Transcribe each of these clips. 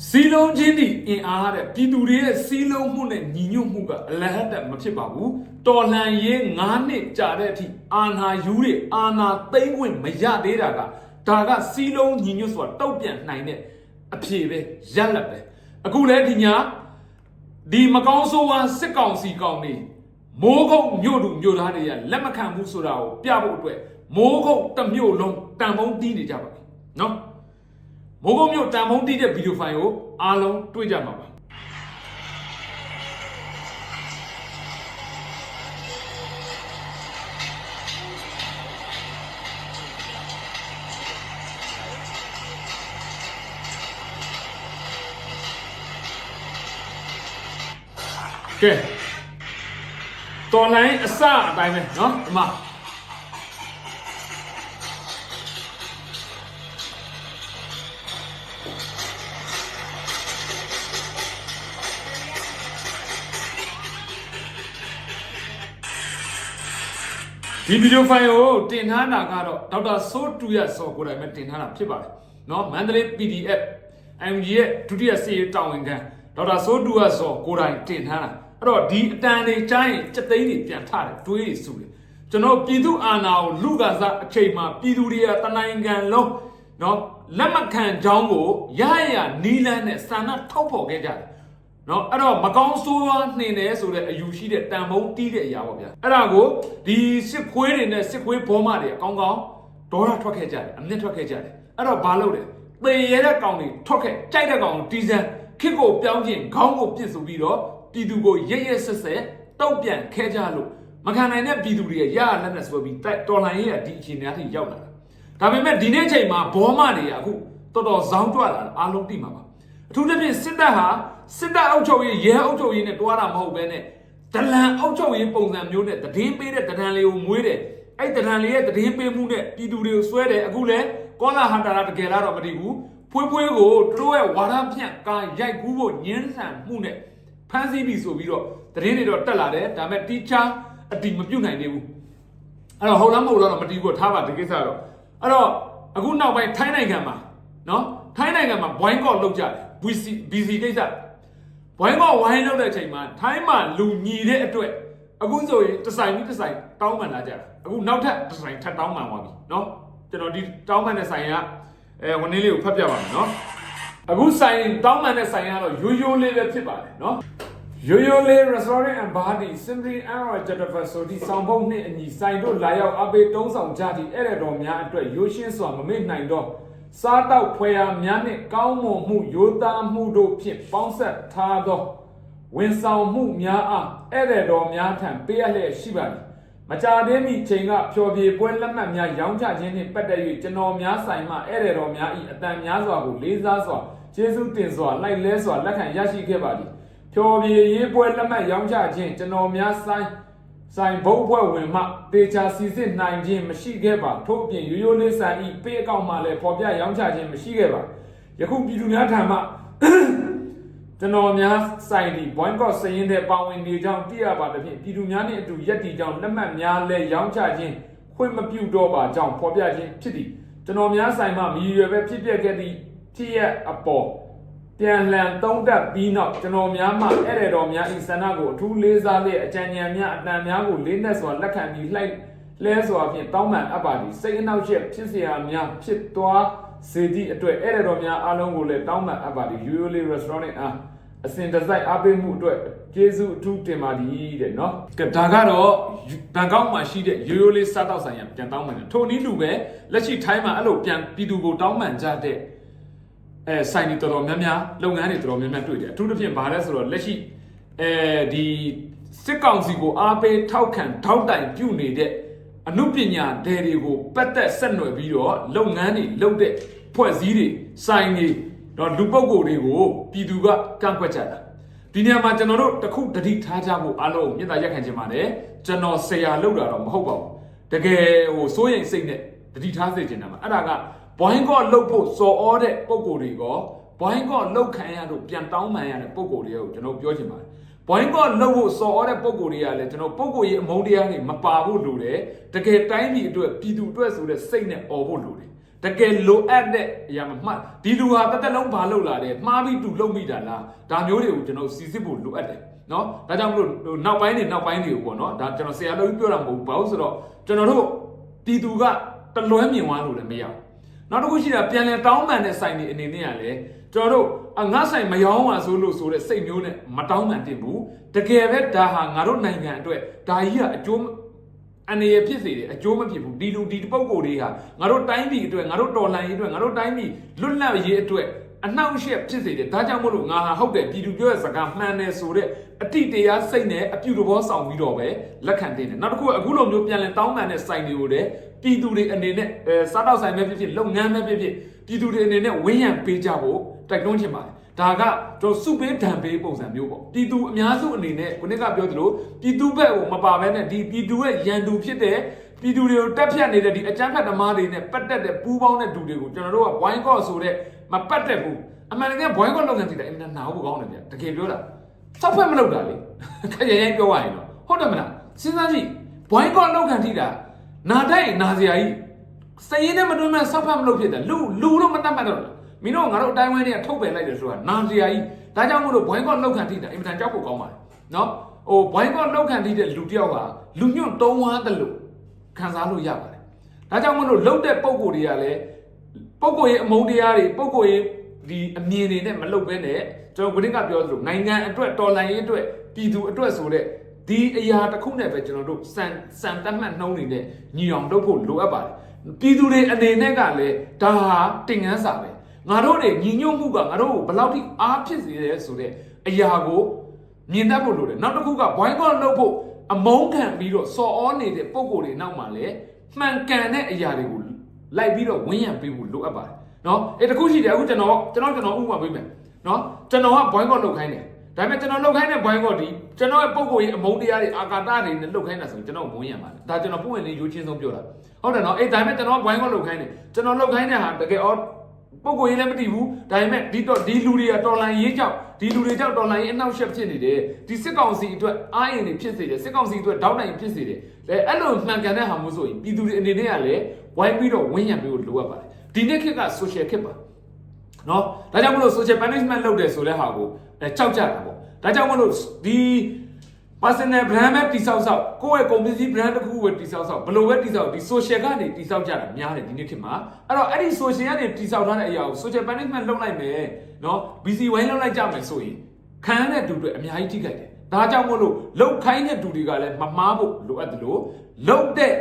စီလုံးချင်းဒီအင်အားတဲ့ပြည်သူတွေရဲ့စီလုံးမှုနဲ့ညီညွတ်မှုကအလဟတ်တက်မဖြစ်ပါဘူးတော်လှန်ရေး9နှစ်ကြာတဲ့အထိအာဏာယူတွေအာဏာသိမ်းခွင့်မရသေးတာကဒါကစီလုံးညီညွတ်ဆိုတာတုတ်ပြန်နိုင်တဲ့အဖြေပဲရက်လက်ပဲအခုလဲဒီညာဒီမကောင်းဆိုးဝါးစစ်ကောင်စီကောင်နေမိုးကုတ်မြို့သူမြို့သားတွေကလက်မခံဘူးဆိုတာကိုပြဖို့အတွက်မိုးကုတ်တစ်မြို့လုံးတန်ဖုံးတီးနေကြပါပြီနော် မိုးကုတ်မြို့တန်ဖုံးတီးတဲ့ဗီဒီယိုဖိုင်ကိုအားလုံးတွေ့ကြမှာပါ ကဲတော်လိုင်းအစအတိုင်းပဲเนาะဒီမှာ ဒီဗီဒီယိုဖိုင်ကိုတင်ထားတာကတော့ဒေါက်တာဆိုးတူရဆော်ကိုယ်တိုင်ပဲတင်ထားတာဖြစ်ပါတယ်။နော်မန္တလေး PDF MG ရဲ့ဒုတိယစီရေးတာဝန်ခံဒေါက်တာဆိုးတူရဆော်ကိုယ်တိုင်တင်ထားတာ။အဲ့တော့ဒီအတန်တွေကြားရင်စက်သိန်းတွေပြန်ထတယ်တွေးရစုတယ်။ကျွန်တော်ပြည်သူအာဏာကိုလူကစားအချိန်မှာပြည်သူတွေကတနိုင်ငံလုံးနော်လက်မခံကြောင်းကိုရရနီလန်းနဲ့စာနာထောက်ပေါ်ခဲ့ကြတယ်။ နော်အဲ့တော့မကောင်းဆိုးရွားနှင်တယ်ဆိုတဲ့အယူရှိတဲ့တန်ဖုံးတီးတဲ့အရာပေါ့ဗျာအဲ့ဒါကိုဒီစစ်ခွေးတွေနဲ့စစ်ခွေးဘောမတွေအကောင်းကောင်းဒေါရထွက်ခဲ့ကြတယ်အမျက်ထွက်ခဲ့ကြတယ်အဲ့တော့ဘာလုပ်လဲသေရတဲ့ကောင်တွေထွက်ခဲ့ကြိုက်တဲ့ကောင်ကိုတီးစမ်းခစ်ကိုပြောင်းခြင်းခေါင်းကိုပြစ်ဆိုပြီးတော့ပြည်သူကိုရက်ရက်ဆက်ဆက်တုတ်ပြန်ခဲကြလို့မခံနိုင်တဲ့ပြည်သူတွေရရလက်နဲ့ဆွဲပြီးတိုက်တော်လှန်ရေးကဒီအခြေအနေအထိရောက်လာတာဒါပေမဲ့ဒီနေ့ချိန်မှာဘောမတွေကအခုတော်တော်ဇောင်းကြွလာတာအားလုံးသိမှာပါအထူးသဖြင့်စစ်တပ်ဟာ စစ်တပ်အုပ်ချုပ်ရေးရဲအုပ်ချုပ်ရေးနဲ့တွားတာမဟုတ်ဘဲနဲ့ဒလန်အုပ်ချုပ်ရေးပုံစံမျိုးနဲ့တည်င်းပေးတဲ့ဒလန်လေးကိုမွေးတယ်အဲ့ဒလန်လေးရဲ့တည်င်းပေးမှုနဲ့ပြည်သူတွေကိုဆွဲတယ်အခုလဲကောလာဟန်တာရာတကယ်လားတော့မသိဘူးဖွေးဖွေးကိုသူတို့ရဲ့ဝါဒဖြန့်ကာရိုက်ကူးဖို့ညှင်းဆန်မှုနဲ့ဖမ်းဆီးပြီဆိုပြီးတော့တည်င်းတွေတော့တက်လာတယ်ဒါပေမဲ့တီချာအတိမပြုတ်နိုင်သေးဘူးအဲ့တော့ဟုတ်လားမဟုတ်လားတော့မတီးဘူးထားပါဒီကိစ္စတော့အဲ့တော့အခုနောက်ပိုင်းထိုင်းနိုင်ငံမှာနော်ထိုင်းနိုင်ငံမှာဘွိုင်းကော့လောက်ကြတယ် BC BC ကိစ္စ ဘွိုင်းကော့ဝိုင်းလောက်တဲ့အချိန်မှာထိုင်းမှာလူညီတဲ့အတွက်အခုဆိုရင်တစ်ဆိုင်ပြီးတစ်ဆိုင်တောင်းပန်လာကြတာအခုနောက်ထပ်တစ်ဆိုင်ထပ်တောင်းပန်သွားပြီနော်ကျွန်တော်ဒီတောင်းပန်တဲ့ဆိုင်ကအဲဝန်လေးလေးကိုဖတ်ပြပါမယ်နော်အခုဆိုင်တောင်းပန်တဲ့ဆိုင်ကတော့ရိုးရိုးလေးပဲဖြစ်ပါတယ်နော်ရိုးရိုးလေး restaurant and bar ဒီ simply hour jettifer ဆိုဒီဆောင်ပုံနှင့်အညီဆိုင်တို့လာရောက်အပေးတုံးဆောင်ကြသည့်အဲ့ရတော်များအတွက်ရိုးရှင်းစွာမမေ့နိုင်တော့ စားတောက်ဖွယ်ရာများနှင့်ကောင်းမွန်မှုရိုးသားမှုတို့ဖြင့်ပေါင်းဆက်ထားသောဝန်ဆောင်မှုများအားအဲ့ရတော်များထံပေးရလျက်ရှိပါသည်မကြာသေးမီချိန်ကဖျော်ဖြေပွဲလက်မှတ်များရောင်းချခြင်းနှင့်ပတ်သက်၍ကျွန်တော်များဆိုင်မှအဲ့ရတော်များ၏အတန်များစွာကိုလေးစားစွာကျေးဇူးတင်စွာလိုက်လဲစွာလက်ခံရရှိခဲ့ပါသည်ဖြော်ပြေရေးပွဲလက်မှတ်ရောင်းချခြင်းကျွန်တော်များဆိုင် ဆိုင်ဘုတ်ဘွဲ့ဝင်မှတေချာစီစစ်နိုင်ခြင်းမရှိခဲ့ပါထို့အပြင်ရိုးရိုးလေးဆိုင်ဤပေးအကောင့်မှလည်းပေါ်ပြရောင်းချခြင်းမရှိခဲ့ပါယခုပြည်သူများထံမှကျွန်တော်များဆိုင်ဒီ boycott စရင်တဲ့ပါဝင်နေကြောင်းသိရပါသဖြင့်ပြည်သူများနှင့်အတူရက်တည်ကြောင်းလက်မှတ်များလည်းရောင်းချခြင်းခွင့်မပြုတော့ပါကြောင်းဖော်ပြခြင်းဖြစ်သည်ကျွန်တော်များဆိုင်မှမြည်ရွယ်ပဲဖြစ်ပျက်ခဲ့သည့်ဖြစ်ရအပေါ် ပြန်လည်သုံးတက်ပြီးနောက်ကျွန်တော်များမှအဲ့ရတော်များဤဆန္ဒကိုအထူးလေးစားလျက်အကြံဉာဏ်များအတန်များကိုလေးနက်စွာလက်ခံပြီးလှိုက်လဲစွာဖြင့်တောင်းပန်အပ်ပါသည်စိတ်အနှောက်အယှက်ဖြစ်เสียများဖြစ်သွားစေသည့်အတွက်အဲ့ရတော်များအားလုံးကိုလည်းတောင်းပန်အပ်ပါသည်ရိုးရိုးလေး restaurant အားအစဉ်တစိုက်အားပေးမှုအတွက်ကျေးဇူးအထူးတင်ပါသည်တဲ့နော်ကဲဒါကတော့ဘန်ကောက်မှာရှိတဲ့ရိုးရိုးလေးစားတောက်ဆိုင်ရပြန်တောင်းပန်တယ်ထိုနည်းလူပဲလက်ရှိထိုင်းမှာအဲ့လိုပြန်ပြည်သူကိုတောင်းပန်ကြတဲ့ အဲဆိုင်တွေတော်တော်များများလုပ်ငန်းတွေတော်တော်များများတွေ့တယ်အထူးသဖြင့်ဘာလဲဆိုတော့လက်ရှိအဲဒီစစ်ကောင်စီကိုအားပေးထောက်ခံထောက်တိုင်ပြုနေတဲ့အမှုပညာဒဲတွေကိုပတ်သက်ဆက်နွယ်ပြီးတော့လုပ်ငန်းတွေလုပ်တဲ့ဖွဲ့စည်းတွေဆိုင်တွေတော့လူပုဂ္ဂိုလ်တွေကိုပြည်သူကကန့်ကွက်ကြတာဒီနေရာမှာကျွန်တော်တို့တခုတတိထားကြဖို့အားလုံးမြတ်တာရက်ခံခြင်းပါတယ်ကျွန်တော်ဆရာလောက်တာတော့မဟုတ်ပါဘူးတကယ်ဟိုစိုးရိမ်စိတ်နဲ့တတိထားစေချင်တာမှာအဲ့ဒါက ဘွိုင်းကော့လှုပ်ဖို့စော်ဩတဲ့ပုံကိုယ်တွေကဘွိုင်းကော့လှုပ်ခံရလို့ပြန်တောင်းပန်ရတဲ့ပုံကိုယ်တွေကိုကျွန်တော်ပြောချင်ပါတယ်ဘွိုင်းကော့လှုပ်ဖို့စော်ဩတဲ့ပုံကိုယ်တွေကလည်းကျွန်တော်ပုံကိုယ်ရဲ့အမုန်းတရားတွေမပါဖို့လိုတယ်တကယ်တိုင်းပြည်အတွက်ပြည်သူအတွက်ဆိုတဲ့စိတ်နဲ့អော်ဖို့လိုတယ်တကယ်လိုအပ်တဲ့အရာမမှတ်ဒီလူဟာတစ်သက်လုံးဘာလုပ်လာတယ်မှားပြီးတူလုပ်မိတာလားဒါမျိုးတွေကိုကျွန်တော်စီစစ်ဖို့လိုအပ်တယ်နော်ဒါကြောင့်မလို့ဟိုနောက်ပိုင်းတွေနောက်ပိုင်းတွေကိုပေါ့နော်ဒါကျွန်တော်ဆရာတော်ကြီးပြောတာမဟုတ်ဘူးဘာလို့ဆိုတော့ကျွန်တော်တို့ပြည်သူကတလွဲမြင်သွားလို့လည်းမရဘူး နောက်တစ်ခုရှိတာပြန်လည်တောင်းပန်တဲ့ဆိုင်တွေအနေနဲ့ကလည်းကျွန်တော်တို့အငါဆိုင်မယောင်းပါဆိုလို့ဆိုတဲ့စိတ်မျိုးနဲ့မတောင်းပန်တင်ဘူးတကယ်ပဲဒါဟာငါတို့နိုင်ငံအတွက်ဒါကြီးကအကျိုးအနေရဖြစ်စေတယ်အကျိုးမဖြစ်ဘူးဒီလူဒီပုံကိုယ်တွေဟာငါတို့တိုင်းပြည်အတွက်ငါတို့တော်လှန်ရေးအတွက်ငါတို့တိုင်းပြည်လွတ်လပ်ရေးအတွက် အနှောင့်အယှက်ဖြစ်စေတယ်ဒါကြောင့်မို့လို့ငါဟာဟုတ်တယ်ပြည်သူပြောတဲ့စကားမှန်တယ်ဆိုတဲ့အတိတရားစိတ်နဲ့အပြုတဘောဆောင်ပြီးတော့ပဲလက်ခံတင်တယ်နောက်တစ်ခုကအခုလိုမျိုးပြန်လည်တောင်းပန်တဲ့စိုင်တွေကိုလည်းပြည်သူတွေအနေနဲ့အဲစားတော့ဆိုင်ပဲဖြစ်ဖြစ်လုပ်ငန်းပဲဖြစ်ဖြစ်ပြည်သူတွေအနေနဲ့ဝင်းရံပေးကြဖို့တိုက်တွန်းချင်ပါတယ်ဒါကကျွန်တော်စုပေးဒံပေးပုံစံမျိုးပေါ့ပြည်သူအများစုအနေနဲ့ခုနကပြောသလိုပြည်သူဘက်ကိုမပါဘဲနဲ့ဒီပြည်သူရဲ့ရန်သူဖြစ်တဲ့ပြည်သူတွေကိုတက်ဖြတ်နေတဲ့ဒီအကြမ်းဖက်သမားတွေနဲ့ပတ်သက်တဲ့ပူးပေါင်းတဲ့သူတွေကိုကျွန်တော်တို့ကဘွိုင်းကော့ဆိုတဲ့ မပတ်သက်ဘူးအမှန်တကယ်ဘွိုင်းကော့လုပ်ငန်းကြည့်တာအင်မတန်နာဖို့ကောင်းတယ်ဗျတကယ်ပြောတာစောက်ဖက်မလုပ်တာလေခရရိုင်းပြောရရင်တော့ဟုတ်တယ်မလားစဉ်းစားကြည့်ဘွိုင်းကော့လုပ်ငန်းကြည့်တာနာတိုက်နာစရာကြီးစရင်နဲ့မတွန်းမဲ့စောက်ဖက်မလုပ်ဖြစ်တယ်လူလူလို့မတတ်မှတ်တော့လားမင်းတို့ငါတို့အတိုင်းဝိုင်းတွေကထုတ်ပယ်လိုက်တယ်ဆိုတာနာစရာကြီးဒါကြောင့်မို့လို့ဘွိုင်းကော့လောက်ခံထိတာအင်မတန်ကြောက်ဖို့ကောင်းပါတယ်နော်ဟိုဘွိုင်းကော့လောက်ခံထိတဲ့လူတစ်ယောက်ကလူညွန့်တုံးဝါတယ်လို့ခံစားလို့ရပါတယ်ဒါကြောင့်မို့လို့လှုပ်တဲ့ပုံကိုယ်တွေကလည်း ပုံကိုယ်ရဲ့အမုန်းတရားတွေပုံကိုယ်ရဲ့ဒီအမြင်တွေနဲ့မလှုပ်ဘဲနဲ့ကျွန်တော်ကကပြောသလိုနိုင်ငံအတွက်တော်လှန်ရေးအတွက်ပြည်သူအတွက်ဆိုတဲ့ဒီအရာတစ်ခုနဲ့ပဲကျွန်တော်တို့စံစံတတ်မှတ်နှုံးနေတဲ့ညီအောင်လုပ်ဖို့လိုအပ်ပါတယ်ပြည်သူတွေအနေနဲ့ကလည်းဒါဟာတင်ငန်းစာပဲငါတို့တွေညီညွတ်မှုကငါတို့ကိုဘယ်လောက်ထိအားဖြစ်စေလဲဆိုတဲ့အရာကိုမြင်တတ်ဖို့လိုတယ်နောက်တစ်ခုကဘွိုင်းကော့လုပ်ဖို့အမုန်းခံပြီးတော့စော်ဩနေတဲ့ပုံကိုယ်တွေနောက်မှာလည်းမှန်ကန်တဲ့အရာတွေကို လိုက်ပြီးတော့ဝန်းရံပေးဖို့လိုအပ်ပါတယ်နော်အဲတခုရှိတယ်အခုကျွန်တော်ကျွန်တော်ကျွန်တော်ဥပမာပေးမယ်နော်ကျွန်တော်ကဘွိုင်းကော့လုပ်ခိုင်းတယ်ဒါပေမဲ့ကျွန်တော်လုပ်ခိုင်းတဲ့ဘွိုင်းကော့ဒီကျွန်တော်ရဲ့ပုံကိုယ်ရဲ့အမုန်းတရားတွေအာကာသတွေနဲ့လုပ်ခိုင်းတာဆိုရင်ကျွန်တော်ဝန်းရံပါတယ်ဒါကျွန်တော်ပုံဝင်လေးရိုးချင်းဆုံးပြောတာဟုတ်တယ်နော်အဲဒါပေမဲ့ကျွန်တော်ဘွိုင်းကော့လုပ်ခိုင်းတယ်ကျွန်တော်လုပ်ခိုင်းတဲ့ဟာတကယ်အော်ပုံကိုရေးလည်းမတည်ဘူးဒါပေမဲ့ဒီတော့ဒီလူတွေကတော်လန်ရေးကြောက်ဒီလူတွေကြောက်တော်လန်ရေးအနောက်ရှက်ဖြစ်နေတယ်ဒီစစ်ကောင်စီအတွက်အားရင်တွေဖြစ်စေတယ်စစ်ကောင်စီအတွက်တောက်တိုင်ဖြစ်စေတယ် အဲအဲ့လိုမှန်ကန်တဲ့ဟာမျိုးဆိုရင်ပြည်သူတွေအနေနဲ့ကလည်းဝိုင်းပြီးတော့ဝင်းရံပြီးလို့လိုအပ်ပါတယ်ဒီနေ့ခေတ်က social ခေတ်ပါနော်ဒါကြောင့်မလို့ social punishment လုပ်တယ်ဆိုတဲ့ဟာကိုအဲကြောက်ကြတာပေါ့ဒါကြောင့်မလို့ဒီ personal brand ပဲတိဆောက်ဆောက်ကိုယ့်ရဲ့ company brand တစ်ခုပဲတိဆောက်ဆောက်ဘယ်လိုပဲတိဆောက်ဒီ social ကနေတိဆောက်ကြတာများတယ်ဒီနေ့ခေတ်မှာအဲ့တော့အဲ့ဒီ social ကနေတိဆောက်ထားတဲ့အရာကို social management လုပ်လိုက်မယ်နော် BC ဝိုင်းလုပ်လိုက်ကြမယ်ဆိုရင်ခံရတဲ့သူတွေအများကြီးထိခိုက်တယ် ဒါကြောင့်မို့လို့လုတ်ခိုင်းတဲ့သူတွေကလည်းမမားဖို့လိုအပ်တယ်လို့လုတ်တဲ့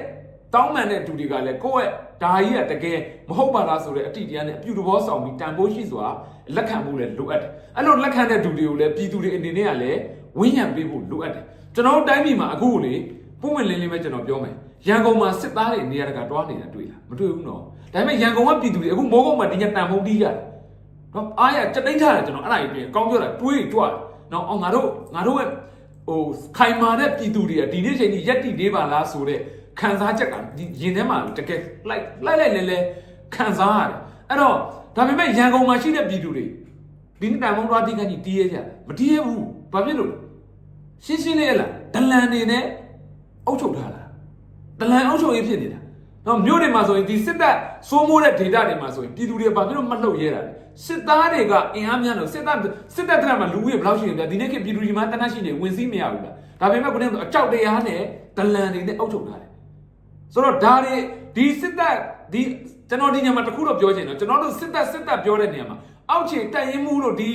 တောင်းပန်တဲ့သူတွေကလည်းကိုယ့်ရဲ့ဒါကြီးကတကယ်မဟုတ်ပါလားဆိုတဲ့အတိတရားနဲ့အပြုတဘောဆောင်ပြီးတန်ဖိုးရှိစွာလက်ခံမှုလည်းလိုအပ်တယ်အဲ့လိုလက်ခံတဲ့သူတွေကိုလည်းပြည်သူတွေအနေနဲ့ကလည်းဝင်းရံပေးဖို့လိုအပ်တယ်ကျွန်တော်တို့တိုင်းပြည်မှာအခုလေပုံမှန်လင်းလင်းပဲကျွန်တော်ပြောမယ်ရန်ကုန်မှာစစ်သားတွေနေရာတကာတွားနေတာတွေ့လားမတွေ့ဘူးနော်ဒါပေမဲ့ရန်ကုန်ကပြည်သူတွေအခုမိုးကုတ်မှာဒီညတန်ဖုံးတီးရတယ်နော်အားရစက်တိတ်ထားတယ်ကျွန်တော်အဲ့ဒါကြီးပြင်ကောင်းပြောတာတွေးကြွတယ် နော်အောင်ငါတို့ငါတို့ရဲ့ဟိုခိုင်မာတဲ့ပြည်သူတွေကဒီနေ့ချိန်ကြီးရက်တည်နေပါလားဆိုတော့ခံစားချက်ကဒီရင်ထဲမှာတကယ်လိုက်လိုက်လိုက်လဲလဲခံစားရတယ်အဲ့တော့ဒါပေမဲ့ရန်ကုန်မှာရှိတဲ့ပြည်သူတွေဒီနေ့တန်ဖုံးတွားတီးခန်းကြီးတီးရကြတယ်မတီးရဘူးဘာဖြစ်လို့လဲရှင်းရှင်းလေးရလားဒလန်နေနဲ့အုပ်ချုပ်ထားတာဒလန်အုပ်ချုပ်ရေးဖြစ်နေတာနော်မြို့တွေမှာဆိုရင်ဒီစစ်တပ်စိုးမိုးတဲ့ data တွေမှာဆိုရင်ပြည်သူတွေဘာဖြစ်လို့မလှုပ်ရဲတာလဲ စစ်သားတွေကအင်အားများလို့စစ်တပ်စစ်တပ်တဲ့မှာလူကြီးဘယ်လောက်ရှိနေလဲဒီနေ့ခေတ်ပြည်သူတွေမှာတနတ်ရှိနေဝင်စည်းမရဘူးလားဒါပေမဲ့ခုနကအကြောက်တရားနဲ့ဒလန်တွေနဲ့အုပ်ချုပ်ထားတယ်ဆိုတော့ဒါတွေဒီစစ်တပ်ဒီကျွန်တော်ဒီညမှာတခုတော့ပြောချင်တယ်ကျွန်တော်တို့စစ်တပ်စစ်တပ်ပြောတဲ့နေရာမှာအောက်ခြေတက်ရင်မှုတို့ဒီ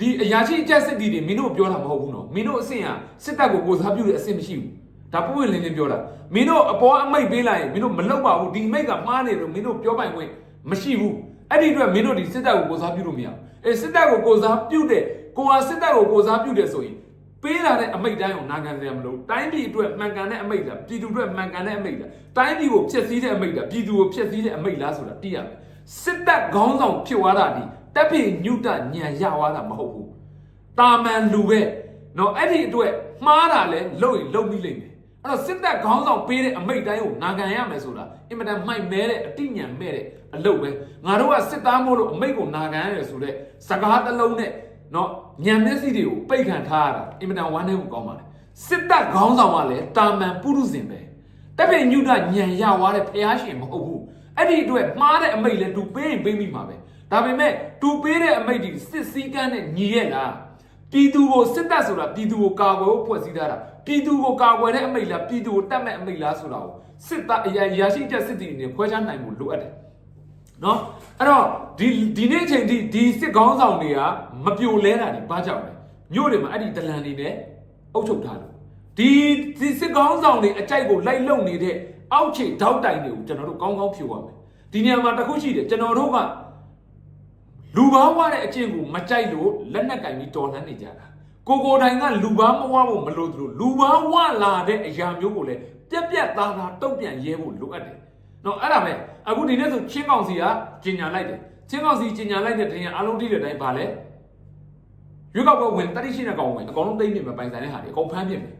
ဒီအရာရှိအကျက်စစ်တီတွေမင်းတို့ပြောတာမဟုတ်ဘူးနော်မင်းတို့အဆင့်ဟာစစ်တပ်ကိုကိုစားပြုတဲ့အဆင့်မရှိဘူးဒါပုံဝင်လင်းလင်းပြောတာမင်းတို့အပေါ်အမိတ်ပေးလိုက်ရင်မင်းတို့မလောက်ပါဘူးဒီမိတ်ကမှားနေလို့မင်းတို့ပြောပိုင်ခွင့်မရှိဘူး အဲ့ဒီအတွက်မင်းတို့ဒီစစ်တပ်ကိုကိုစားပြုလို့မရဘူးအဲစစ်တပ်ကိုကိုစားပြုတဲ့ကိုဟာစစ်တပ်ကိုကိုစားပြုတယ်ဆိုရင်ပေးလာတဲ့အမိတ်တိုင်းကိုနာခံစရာမလိုတိုင်းပြည်အတွက်မှန်ကန်တဲ့အမိတ်လားပြည်သူအတွက်မှန်ကန်တဲ့အမိတ်လားတိုင်းပြည်ကိုဖျက်ဆီးတဲ့အမိတ်လားပြည်သူကိုဖျက်ဆီးတဲ့အမိတ်လားဆိုတာသိရမယ်စစ်တပ်ခေါင်းဆောင်ဖြစ်သွားတာဒီတပ်ဖိညုတညံရသွားတာမဟုတ်ဘူးတာမန်လူပဲเนาะအဲ့ဒီအတွက်မှားတာလဲလုံရင်လုံပြီးလိမ့်မယ် အဲ့တော့စစ်တပ်ခေါင်းဆောင်ပေးတဲ့အမိတ်တိုင်းကိုနာခံရမယ်ဆိုတာအင်မတန်မိုက်မဲတဲ့အတိညာမဲ့တဲ့အလုပ်ပဲငါတို့ကစစ်သားမို့လို့အမိတ်ကိုနာခံရတယ်ဆိုတော့စကားတစ်လုံးနဲ့เนาะညံမျက်စိတွေကိုပိတ်ခံထားရတာအင်မတန်ဝမ်းနည်းမှုကောင်းပါလေစစ်တပ်ခေါင်းဆောင်ကလည်းတာမန်ပုရုဇဉ်ပဲတပ်ပိညုတညံရသွားတဲ့ဖះရှင်မဟုတ်ဘူး အဲ့ဒီအတွက်မှားတဲ့အမိတ်လဲသူပေးရင်ပေးမိမှာပဲဒါပေမဲ့သူပေးတဲ့အမိတ်ဒီစစ်စည်းကမ်းနဲ့ညီရဲ့လားပြည်သူကိုစစ်တပ်ဆိုတာပြည်သူကိုကာကွယ်ဖို့ဖွဲ့စည်းထားတာ ပြည်သူကိုကာကွယ်တဲ့အမိတ်လားပြည်သူကိုတတ်မဲ့အမိတ်လားဆိုတာကိုစစ်သားအရာရာရှိချက်စစ်တီအနေနဲ့ခွဲခြားနိုင်ဖို့လိုအပ်တယ်နော်အဲ့တော့ဒီဒီနေ့အချိန်ထိဒီစစ်ကောင်းဆောင်တွေကမပြိုလဲတာဒီဘာကြောင့်လဲမြို့တွေမှာအဲ့ဒီဒလန်တွေနဲ့အုပ်ချုပ်ထားတယ်ဒီဒီစစ်ကောင်းဆောင်တွေအကြိုက်ကိုလိုက်လုံနေတဲ့အောက်ခြေထောက်တိုင်တွေကိုကျွန်တော်တို့ကောင်းကောင်းဖြိုရမယ်ဒီနေရာမှာတစ်ခုရှိတယ်ကျွန်တော်တို့ကလူဘာဝတဲ့အကျင့်ကိုမကြိုက်လို့လက်နက်ကင်ပြီးတော်လှန်နေကြတာ ကိုကိုတိုင်ကလူဘာမဝဖို့မလို့သူတို့လူဘာဝလာတဲ့အရာမျိုးကိုလည်းပြက်ပြက်သားသားတုံ့ပြန်ရဲဖို့လိုအပ်တယ်နော်အဲ့ဒါပဲအခုဒီနေ့ဆိုချင်းကောင်စီကကျင်ညာလိုက်တယ်ချင်းကောင်စီကျင်ညာလိုက်တဲ့တင်ရအားလုံးတိတဲ့အတိုင်းပါလဲရွေးကောက်ပွဲဝင်တတိရှိတဲ့ကောင်ဝင်အကောင်လုံးသိမ့်နေမှာပိုင်ဆိုင်တဲ့ဟာတွေအကုန်ဖမ်းပြစ်မယ်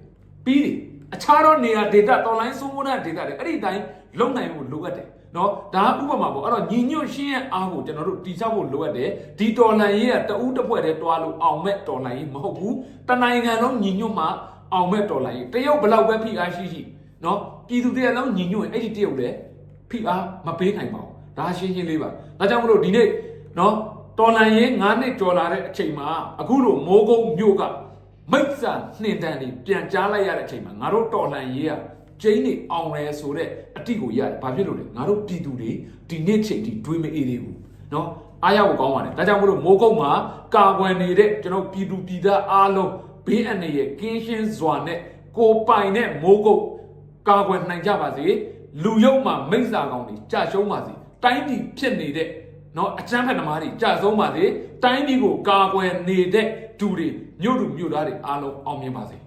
ပြီးတယ်အခြားသောနေရာဒေတာတော်လိုင်းစိုးမိုးတဲ့ဒေတာတွေအဲ့ဒီအတိုင်းလုံနိုင်ဖို့လိုအပ်တယ် နော်ဒါကဥပမာပေါ့အဲ့တော့ညီညွတ်ရှင်းရဲ့အားကိုကျွန်တော်တို့တိကျဖို့လိုအပ်တယ်ဒီတော်လိုင်းရေးကတအူးတစ်ဖွဲ့တည်းတွားလို့အောင်မဲ့တော်လိုင်းရေးမဟုတ်ဘူးတနိုင်ငံလုံးညီညွတ်မှအောင်မဲ့တော်လိုင်းရေးတရုတ်ဘလောက်ပဲဖိအားရှိရှိနော်ပြည်သူတရားလုံးညီညွတ်ရင်အဲ့ဒီတရုတ်လည်းဖိအားမပေးနိုင်ပါဘူးဒါရှင်းရှင်းလေးပါဒါကြောင့်မလို့ဒီနေ့နော်တော်လိုင်းရေး9နှစ်ကျော်လာတဲ့အချိန်မှာအခုလိုမိုးကုတ်မြို့ကမိတ်ဆာနှင်တန်တွေပြန်ကြားလိုက်ရတဲ့အချိန်မှာငါတို့တော်လှန်ရေးက ကျင်းနေအောင်လဲဆိုတဲ့အတိကိုရတယ်။ဘာဖြစ်လို့လဲ။ငါတို့ပြည်သူတွေဒီနေ့ချိန်ထိတွေးမအေးသေးဘူး။နော်။အားရဖို့ကောင်းပါတယ်။ဒါကြောင့်မလို့မိုးကုတ်မှာကာကွယ်နေတဲ့ကျွန်တော်ပြည်သူပြည်သားအားလုံးဘေးအန္တရာယ်ကင်းရှင်းစွာနဲ့ကိုပိုင်တဲ့မိုးကုတ်ကာကွယ်နိုင်ကြပါစေ။လူရုပ်မှာမိတ်ဆာကောင်တွေကြာရှုံးပါစေ။တိုင်းပြည်ဖြစ်နေတဲ့နော်အချမ်းဖက်သမားတွေကြာဆုံးပါစေ။တိုင်းပြည်ကိုကာကွယ်နေတဲ့သူတွေမြို့သူမြို့သားတွေအားလုံးအောင်မြင်ပါစေ